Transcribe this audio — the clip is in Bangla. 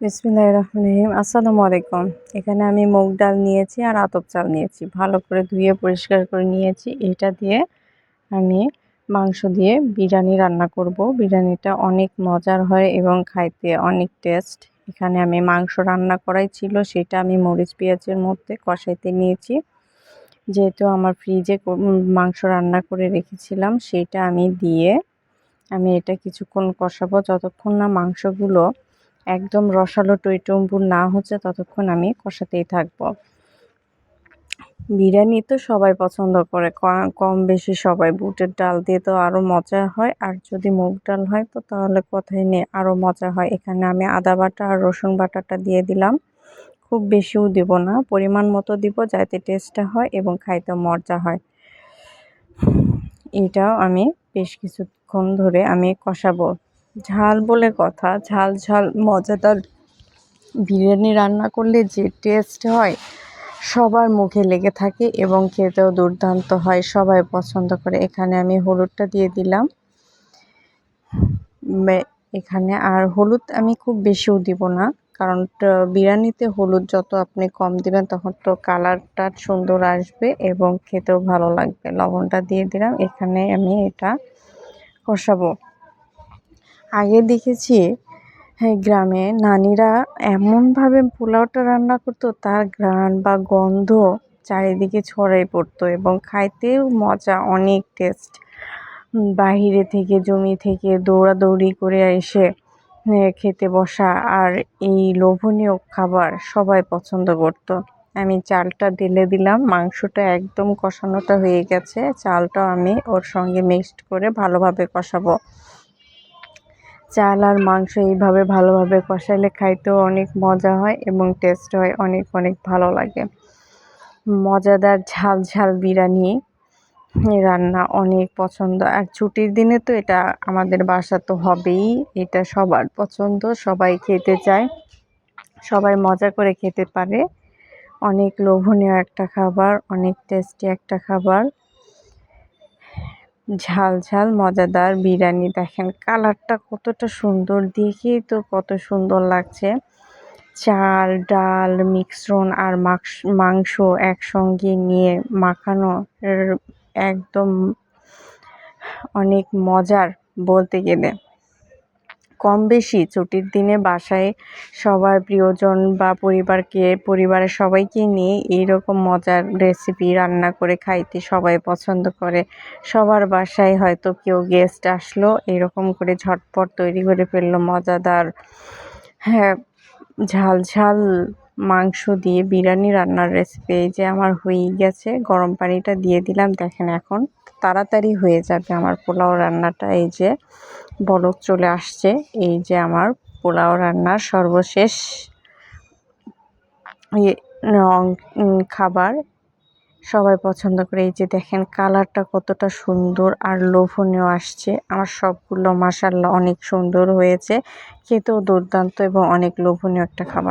বিসমিল্লাহির রহমানির রহিম। আসসালামু আলাইকুম। এখানে আমি মুগ ডাল নিয়েছি আর আতপ চাল নিয়েছি। ভালো করে ধুয়ে পরিষ্কার করে নিয়েছি। এটা দিয়ে আমি মাংস দিয়ে বিরিয়ানি রান্না করব। বিরিয়ানিটা অনেক মজার হয় এবং খাইতে অনেক টেস্ট। এখানে আমি মাংস রান্না করাই ছিল, সেটা আমি মরিচ, পেঁয়াজের মধ্যে কষাইতে নিয়েছি। যেহেতু আমার ফ্রিজে মাংস রান্না করে রেখেছিলাম, সেটা আমি দিয়ে আমি এটা কিছুক্ষণ কষাবো। যতক্ষণ না মাংসগুলো একদম রসালো টইটম্বুর না হচ্ছে ততক্ষণ আমি কষাতেই থাকব। বিরিয়ানি তো সবাই পছন্দ করে কম বেশি সবাই। বুটের ডাল দিয়ে তো আরও মজা হয়, আর যদি মুগ ডাল হয় তো তাহলে কথাই নেই আরও মজা হয়? এখানে আমি আদা বাটা আর রসুন বাটাটা দিয়ে দিলাম। খুব বেশিও দিব না, পরিমাণ মতো দিব যাতে টেস্টটা হয় এবং খাইতে মজা হয়। এটাও আমি বেশ কিছুক্ষণ ধরে আমি কষাবো। ঝাল বলে কথা, ঝাল ঝাল, মজাদার বিরিয়ানি রান্না করলে যে টেস্ট হয়, সবার মুখে লেগে থাকে এবং খেতেও দুর্দান্ত হয়, সবাই পছন্দ করে। এখানে আমি হলুদটা দিয়ে দিলাম। এখানে আর হলুদ আমি খুব বেশিও দিব না, কারণ বিরিয়ানিতে হলুদ যত আপনি কম দিবেন তখন তো কালারটা সুন্দর আসবে এবং খেতেও ভালো লাগবে। লবণটা দিয়ে দিলাম। এখানে আমি এটা কষাবো। আগে দেখেছি হ্যাঁ গ্রামে নানিরা এমনভাবে পোলাওটা রান্না করতো, তার ঘ্রাণ বা গন্ধ চারিদিকে ছড়াই পড়তো এবং খাইতেও মজা অনেক টেস্ট বাহিরে থেকে, জমি থেকে দৌড়াদৌড়ি করে এসে খেতে বসা আর এই লোভনীয় খাবার সবাই পছন্দ করতো। আমি চালটা ঢেলে দিলাম, মাংসটা একদম কষানোটা হয়ে গেছে, চালটাও আমি ওর সঙ্গে মিক্সড করে ভালোভাবে কষাবো। চাল আর মাংস এইভাবে ভালোভাবে কষালে খাইতেও অনেক মজা হয় এবং টেস্ট হয় অনেক অনেক ভালো লাগে। মজাদার ঝাল ঝাল বিরিয়ানি রান্না অনেক পছন্দ। আর ছুটির দিনে তো এটা আমাদের বাসা তো হবেই, এটা সবার পছন্দ, সবাই খেতে চায়, সবাই মজা করে খেতে পারে। অনেক লোভনীয় একটা খাবার, অনেক টেস্টি একটা খাবার। ঝাল ঝাল, মজাদার বিরিয়ানি। দেখেন কালারটা কতটা সুন্দর, দেখেই তো কত সুন্দর লাগছে। চাল, ডাল, মিশ্রণ আর মাংস একসঙ্গে নিয়ে মাখানো একদম অনেক মজার বলতে গেলে। কম বেশি ছুটির দিনে বাসায় সবার প্রিয়জন বা পরিবারকে, পরিবারের সবাইকে নিয়ে এইরকম মজার রেসিপি রান্না করে খাইতে সবাই পছন্দ করে। সবার বাসায় হয়তো কেউ গেস্ট আসলো এরকম করে ঝটপট তৈরি করে ফেলল মজাদার হ্যাঁ ঝাল ঝাল মাংস দিয়ে বিরিয়ানি রান্নার রেসিপি এই যে আমার হয়েই গেছে, গরম পানিটা দিয়ে দিলাম। দেখেন এখন তাড়াতাড়ি হয়ে যাবে আমার পোলাও রান্নাটা। এই যে বলক চলে আসছে। এই যে আমার পোলাও রান্নার সর্বশেষ ইয়ে, খাবার। সবাই পছন্দ করে এই যে দেখেন কালারটা কতটা সুন্দর আর লোভনীয় আসছে। আমার সবগুলো মাসাল্লা অনেক সুন্দর হয়েছে। খেতেও দুর্দান্ত এবং অনেক লোভনীয় একটা খাবার।